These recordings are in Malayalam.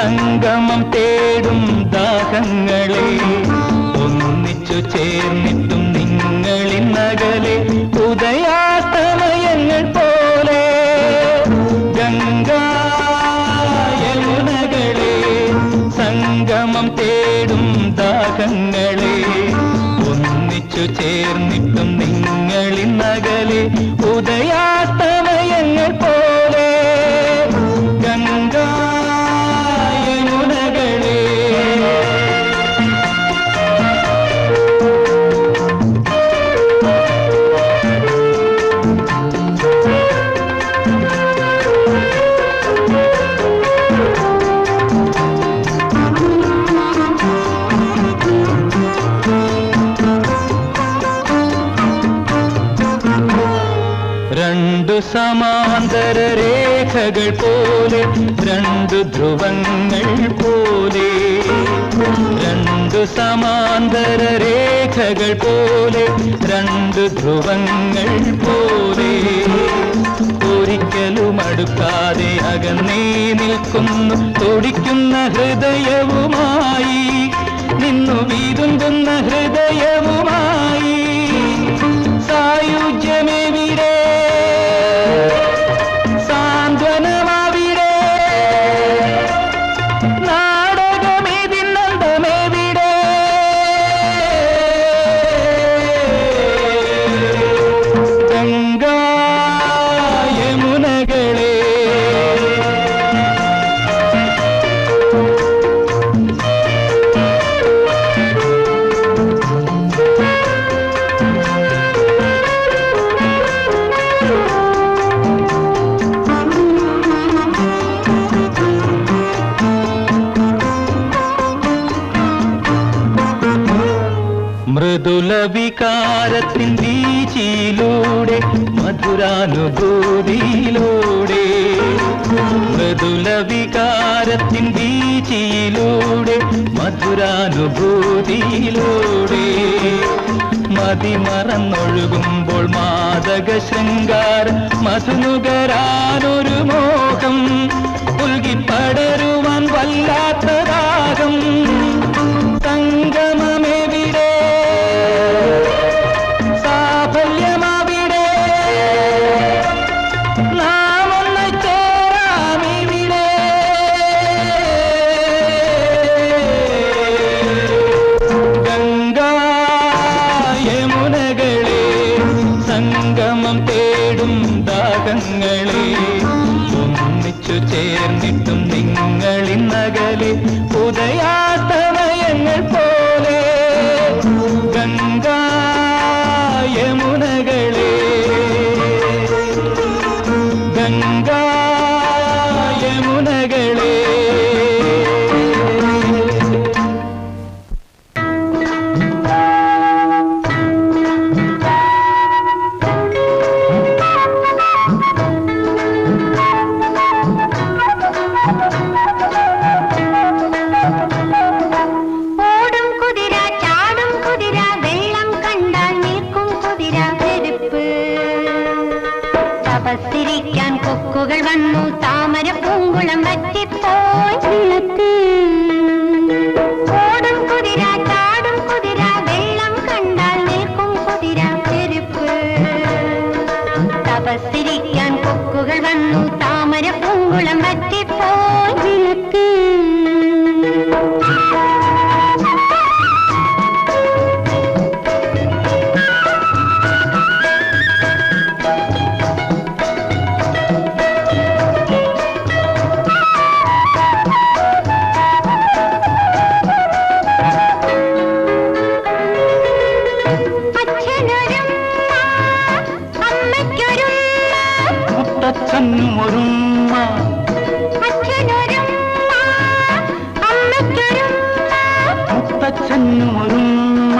സംഗമം തേടും ദാഹങ്ങളെ. ഒന്നിച്ചു ചേർന്നിട്ടും നിങ്ങളിന്നകലെ ഉദയാസ്തമയങ്ങൾ പോലെ. ഗംഗളെ സംഗമം തേടും ദാഹങ്ങളെ. ഒന്നിച്ചു ചേർന്നിട്ടും രണ്ടു സമാന്തര രേഖകൾ പോലെ രണ്ടു ധ്രുവങ്ങൾ പോലെ. രണ്ടു സമാന്തര രേഖകൾ പോലെ രണ്ടു ധ്രുവങ്ങൾ പോലെ. ഒരിക്കലും അടുക്കാതെ അകന്നേ നിൽക്കുന്നു തൊടിക്കുന്ന ഹൃദയവുമായി. നിന്നു വീതുമ്പുന്ന ഹൃദയവുമായി. മൃദുല വികാരത്തിൻ വീചിയിലൂടെ മധുരാനുഭൂതിയിലൂടെ. മൃദുല വികാരത്തിൻ വീചിയിലൂടെ മധുരാനുഭൂതിയിലൂടെ. മതിമറന്നൊഴുകുമ്പോൾ മാതക ശൃംഗാര മധുനുകരാനൊരു മോഹം ദാഹങ്ങളെ ഒന്നിച്ചു ചേർന്നിട്ടും നിങ്ങളിന്നകലെ ഉദയാസ്തമയങ്ങൾ പോലെ ഗംഗായമുനകളെ. ഗംഗായമുനകളെ കൊക്കുകൾ വന്നു താമര പൂങ്കുളം വറ്റിപ്പോയി. വിളക്ക് ഉമ്മ.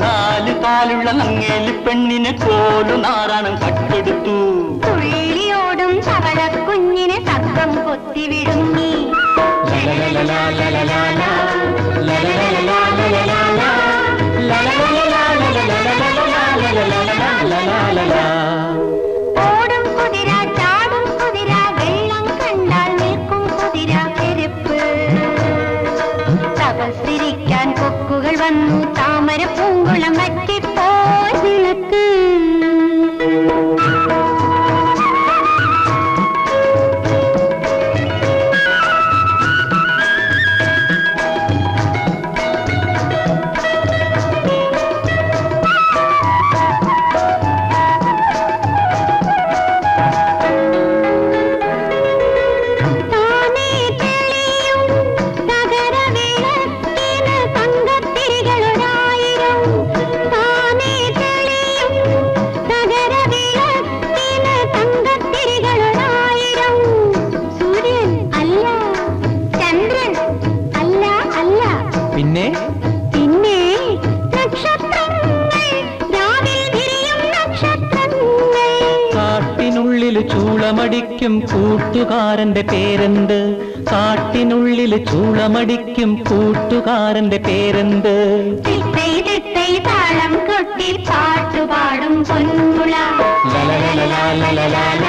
നാല് കാലുള്ള നങ്ങേലി പെണ്ണിനെ കോലു നാറാണം കട്ടെടുത്തു തുള്ളിയോടും തവള കുഞ്ഞിനെ തക്കം കൊത്തിവിടുങ്ങി ഓടും കുതിര ചാടും താമര പൂങ്കുളം വറ്റിപ്പോ വിളക്ക് ചൂളമടിക്കും കൂട്ടുകാരന്റെ പേരെന്ത്? കാട്ടിനുള്ളിൽ ചൂളമടിക്കും കൂട്ടുകാരന്റെ പേരെന്ത്? താളം കൊട്ടി പാട്ടുപാടും പൊന്മുള. ലലലലലാലലലാല,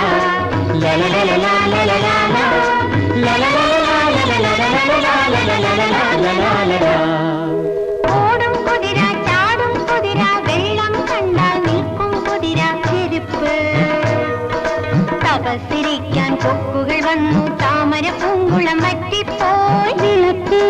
ബസ്സിരിക്കാൻ കൊക്കുകൾ വന്നു. താമര പൂങ്കുളം വറ്റിപ്പോയി. വിളക്കൂ